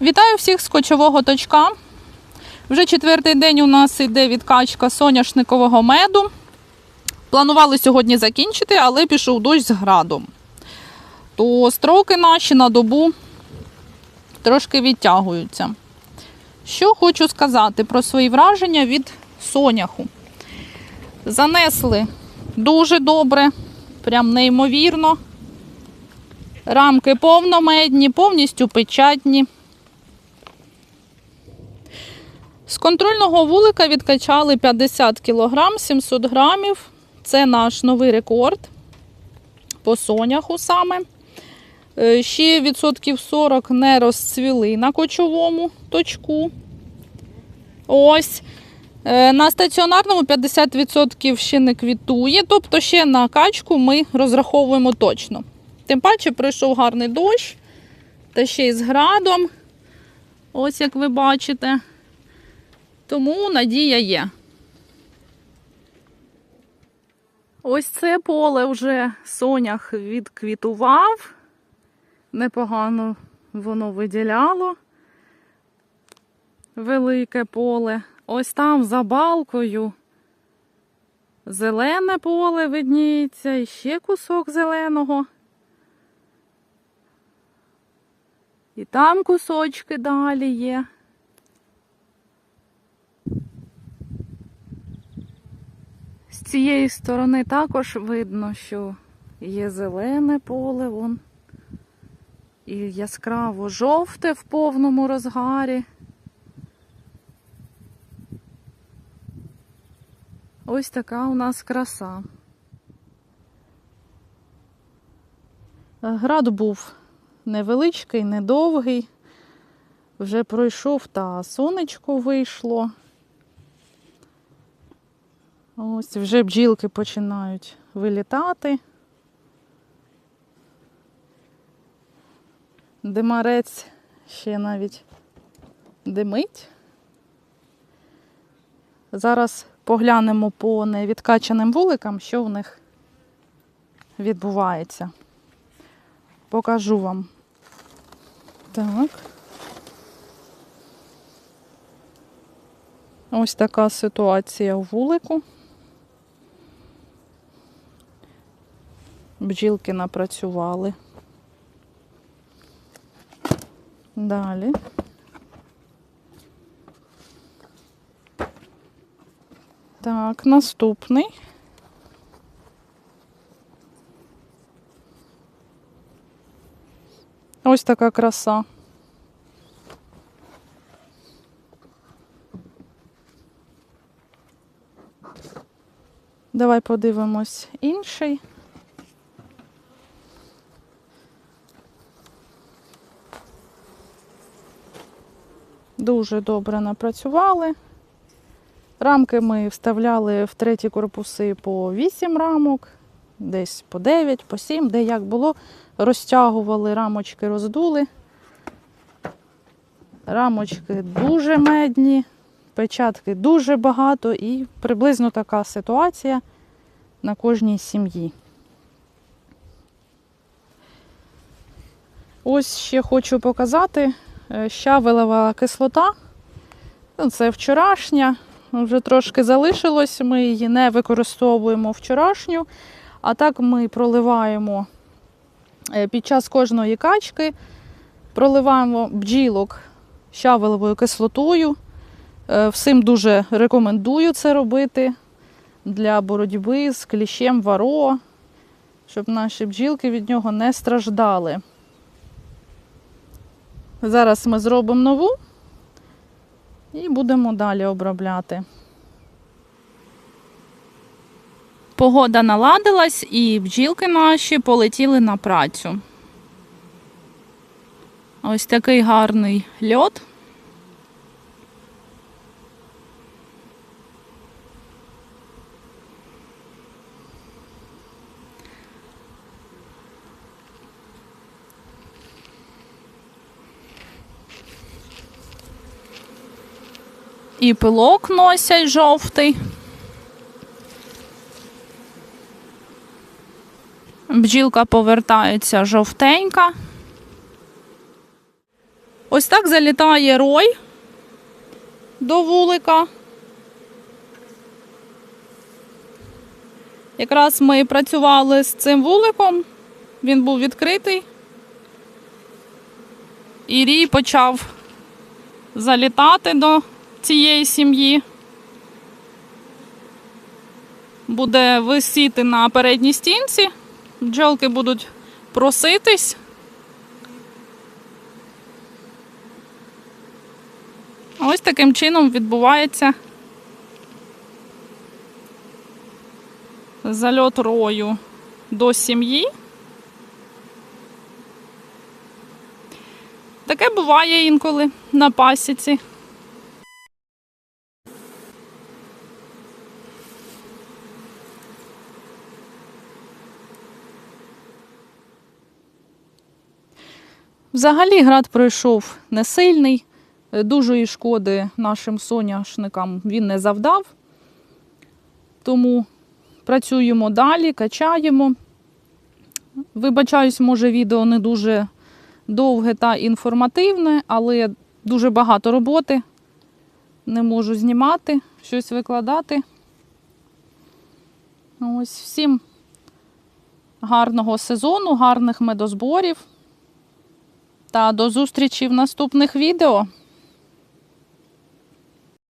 Вітаю всіх з кочового точка. Вже четвертий день у нас йде відкачка соняшникового меду. Планували сьогодні закінчити, але пішов дощ з градом. То строки наші на добу трошки відтягуються. Що хочу сказати про свої враження від соняху. Занесли дуже добре, прям неймовірно. Рамки повномедні, повністю печатні. З контрольного вулика відкачали 50 кг 700 грамів. Це наш новий рекорд по соняху саме. Е, Ще відсотків 40 не розцвіли на кочовому точку. Ось. Е, На стаціонарному 50% ще не квітує, тобто ще на качку ми розраховуємо точно. Тим паче пройшов гарний дощ, та ще й з градом. Ось як ви бачите. Тому надія є. Ось це поле вже сонях відквітував. Непогано воно виділяло. Велике поле. Ось там за балкою зелене поле видніється, і ще кусок зеленого. І там кусочки далі є. З цієї сторони також видно, що є зелене поле, вон і яскраво жовте в повному розгарі. Ось така у нас краса. Град був невеличкий, недовгий. Вже пройшов та сонечко вийшло. Ось вже бджілки починають вилітати. Димарець ще навіть димить. Зараз поглянемо по невідкачаним вуликам, що в них відбувається. Покажу вам. Так. Ось така ситуація у вулику. Бджілки напрацювали. Далі. Так, наступний. Ось така краса. Давай подивимось інший. Дуже добре напрацювали. Рамки ми вставляли в треті корпуси по 8 рамок, десь по 9, по 7, де як було. Розтягували рамочки, роздули. Рамочки дуже медні, печатки дуже багато і приблизно така ситуація на кожній сім'ї. Ось ще хочу показати щавелева кислота. Ну, Це вчорашня, вже трошки залишилось, ми її не використовуємо вчорашню, а так ми проливаємо е, під час кожної качки, проливаємо бджілок щавелевою кислотою. Е, Всім дуже рекомендую це робити для боротьби з кліщем варо, щоб наші бджілки від нього не страждали. Зараз ми зробимо нову і будемо далі обробляти. Погода наладилась і бджілки наші полетіли на працю. Ось такий гарний льот. І пилок носять жовтий. Бджілка повертається жовтенька. Ось так залітає рой до вулика. Якраз ми працювали з цим вуликом, він був відкритий. І рій почав залітати до цієї сім'ї. Буде висіти на передній стінці. Бджолки будуть проситись. Ось таким чином відбувається зальот рою до сім'ї. Таке буває інколи на пасіці. Взагалі град пройшов не сильний, е, дужої шкоди нашим соняшникам він не завдав. Тому працюємо далі, качаємо. Вибачаюсь, може, відео не дуже довге та інформативне, але дуже багато роботи. Не можу знімати, щось викладати. Ось всім гарного сезону, гарних медозборів. Та до зустрічі в наступних відео.